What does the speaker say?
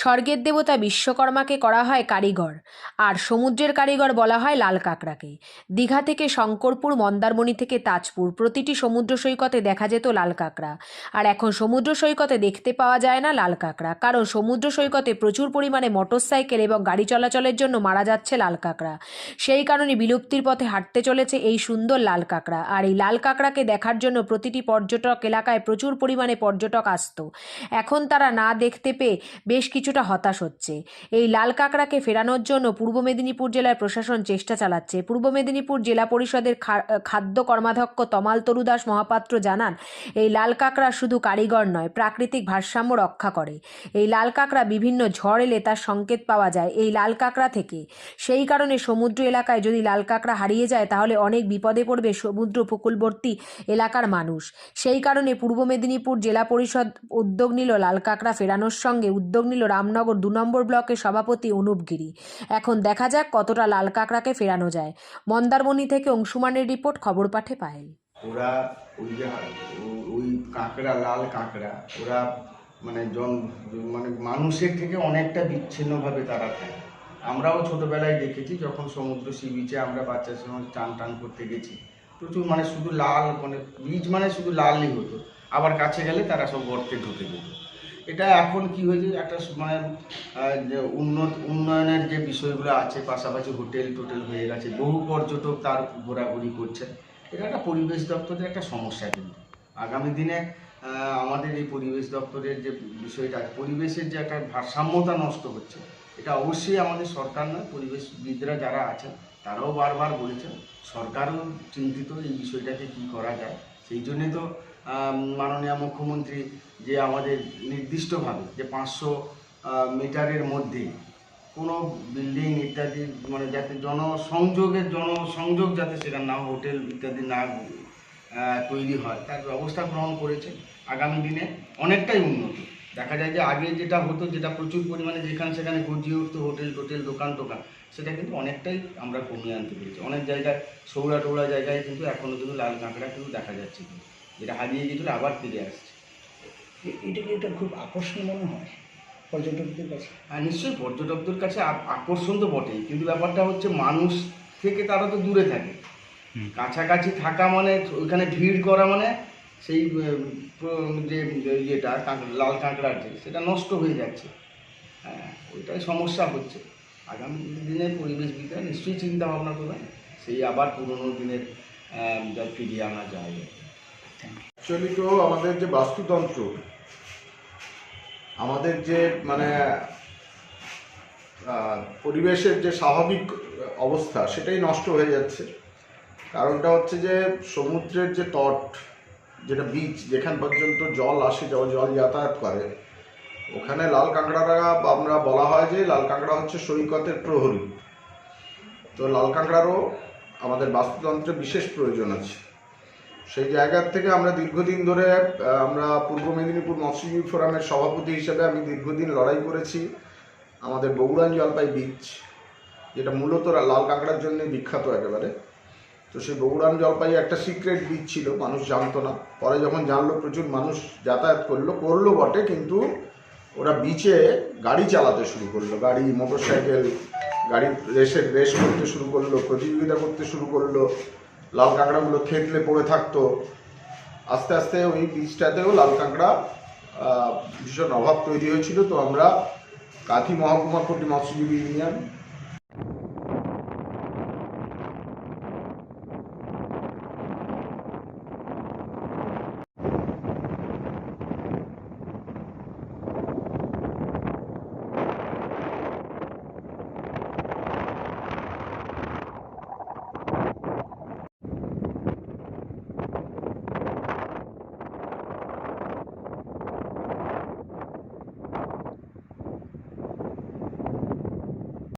স্বর্গের দেবতা বিশ্বকর্মাকে করা হয় কারিগর, আর সমুদ্রের কারিগর বলা হয় লাল কাঁকড়াকে। দীঘা থেকে শঙ্করপুর, মন্দারমণি থেকে তাজপুর প্রতিটি সমুদ্র সৈকতে দেখা যেত লাল কাঁকড়া। আর এখন সমুদ্র সৈকতে দেখতে পাওয়া যায় না লাল কাঁকড়া, কারণ সমুদ্র সৈকতে প্রচুর পরিমাণে মোটরসাইকেল এবং গাড়ি চলাচলের জন্য মারা যাচ্ছে লাল কাঁকড়া। সেই কারণে বিলুপ্তির পথে হাঁটতে চলেছে এই সুন্দর লাল কাঁকড়া। আর এই লাল কাঁকড়াকে দেখার জন্য প্রতিটি পর্যটক এলাকায় প্রচুর পরিমাণে পর্যটক আসত। এখন তারা না দেখতে পেয়ে বেশ কিছুটা হতাশ হচ্ছে। এই লাল কাঁকড়াকে ফেরানোর জন্য পূর্ব মেদিনীপুর জেলার প্রশাসন চেষ্টা চালাচ্ছে। পূর্ব মেদিনীপুর জেলা পরিষদের খাদ্য কর্মাধ্যক্ষ তমাল তরুদাস মহাপাত্র জানান, এই লাল কাঁকড়া শুধু কারিগর নয়, প্রাকৃতিক ভারসাম্য রক্ষা করে। এই লাল কাঁকড়া বিভিন্ন ঝড় এলে তার সংকেত পাওয়া যায় এই লাল কাঁকড়া থেকে। সেই কারণে সমুদ্র এলাকায় যদি লাল কাঁকড়া হারিয়ে যায়, তাহলে অনেক বিপদে পড়বে সমুদ্র উপকূলবর্তী এলাকার মানুষ। সেই কারণে পূর্ব মেদিনীপুর জেলা পরিষদ উদ্যোগ নিল লাল কাঁকড়া ফেরানোর সঙ্গে, উদ্যোগ নিল রামনগর দু নম্বর ব্লকের সভাপতি অনুপ গিরি। এখন দেখা যাক কতটা লাল কাঁকড়াকে ফেরানো যায়। মন্দারমণি থেকে অংশুমানের রিপোর্ট, খবর পাঠে পায়েল। ওরা ওই যে ওই কাঁকড়া, লাল কাঁকড়া, ওরা মানে জন মানে মানুষের থেকে অনেকটা বিচ্ছিন্নভাবে তারা থাকে। আমরাও ছোটবেলায় দেখেছি, যখন সমুদ্র সি বিচে আমরা বাচ্চার সময় টান টান করতে গেছি। প্রচুর মানে শুধু লাল মানে বীজ মানে শুধু লালই হতো। আবার কাছে গেলে তারা সব গর্তে ঢুকে যেত। এটা এখন কি হয়েছে? একটা মানে যে উন্নত উন্নয়নের যে বিষয়গুলো আছে পাশাপাশি হোটেল টোটেল হয়ে গেছে বহু পর্যটক তার ঘোরাঘুরি করছে। এটা একটা পরিবেশ দপ্তরের একটা সমস্যা কিন্তু। আগামী দিনে আমাদের এই পরিবেশ দপ্তরের যে বিষয়টা আছে, পরিবেশের যে একটা ভারসাম্যতা নষ্ট হচ্ছে এটা অবশ্যই আমাদের সরকার নয় পরিবেশবিদরা যারা আছেন তারাও বারবার বলেছেন সরকারও চিন্তিত এই বিষয়টাকে কি করা যায়। সেই জন্যে তো মাননীয় মুখ্যমন্ত্রী যে আমাদের নির্দিষ্টভাবে যে পাঁচশো মিটারের মধ্যে কোনো বিল্ডিং ইত্যাদি মানে যাতে জনসংযোগের, জনসংযোগ যাতে সেখানে না, হোটেল ইত্যাদি না তৈরি হয়, তার ব্যবস্থা গ্রহণ করেছে। আগামী দিনে অনেকটাই উন্নত। দেখা যায় যে আগে যেটা হতো, যেটা প্রচুর পরিমাণে যেখানে সেখানে গজিয়ে উঠতো হোটেল, টোটেল, দোকান, টোকান, সেটা কিন্তু অনেকটাই আমরা কমিয়ে আনতে পেরেছি। অনেক জায়গায়, সৌরা টৌরা জায়গায় কিন্তু এখনও কিন্তু লাল কাঁকড়া কিন্তু দেখা যাচ্ছে। কিন্তু যেটা হারিয়ে গিয়েছিল আবার ফিরে আসছে। এটা কি এটা খুব আকর্ষণীয় মনে হয় পর্যটকদের কাছে? হ্যাঁ নিশ্চয়ই পর্যটকদের কাছে আকর্ষণ তো বটেই। কিন্তু ব্যাপারটা হচ্ছে মানুষ থেকে তারা তো দূরে থাকে। কাছাকাছি থাকা মানে ওইখানে ভিড় করা মানে সেই যে ইয়েটা কাঁক- লাল কাঁকড়ার যে সেটা নষ্ট হয়ে যাচ্ছে। হ্যাঁ ওইটাই সমস্যা হচ্ছে। আগামী দিনে পরিবেশবিদরা নিশ্চয়ই চিন্তা ভাবনা করবেন। সেই আবার পুরোনো দিনের যা ফিরিয়ে আনা যায়। অ্যাকচুয়ালি তো আমাদের যে বাস্তুতন্ত্র, আমাদের যে মানে পরিবেশের যে স্বাভাবিক অবস্থা, সেটাই নষ্ট হয়ে যাচ্ছে। কারণটা হচ্ছে যে, সমুদ্রের যে তট, যেটা বিচ যেখান পর্যন্ত জল আসে, জল জল যাতায়াত করে, ওখানে লাল কাঁকড়ারা আমরা বলা হয় যে, লাল কাঁকড়া হচ্ছে সৈকতের প্রহরী। তো লাল কাঁকড়ারও আমাদের বাস্তুতন্ত্রে বিশেষ প্রয়োজন আছে। সেই জায়গার থেকে আমরা দীর্ঘদিন ধরে আমরা পূর্ব মেদিনীপুর মৎস্যজীবী ফোরামের সভাপতি হিসেবে আমি দীর্ঘদিন লড়াই করেছি আমাদের বগুড়ান জলপাই বিচ যেটা মূলত লাল কাঁকড়ার জন্য বিখ্যাত একেবারে। তো সেই বগুড়ান জলপাই একটা সিক্রেট বিচ ছিল, মানুষ জানতো না। পরে যখন জানলো, প্রচুর মানুষ যাতায়াত করল করল বটে, কিন্তু ওরা বিচে গাড়ি চালাতে শুরু করল। গাড়ি মোটরসাইকেল গাড়ি রেসের রেস করতে শুরু করল, প্রতিযোগিতা করতে শুরু করল। লাল কাঁকড়াগুলো থেতলে পড়ে থাকতো। আস্তে আস্তে ওই বীজটাতেও লাল কাঁকড়া ভীষণ অভাব তৈরি হয়েছিল। তো আমরা কাঁথি মহকুমা কোটি মৎস্যজীবী ইউনিয়ন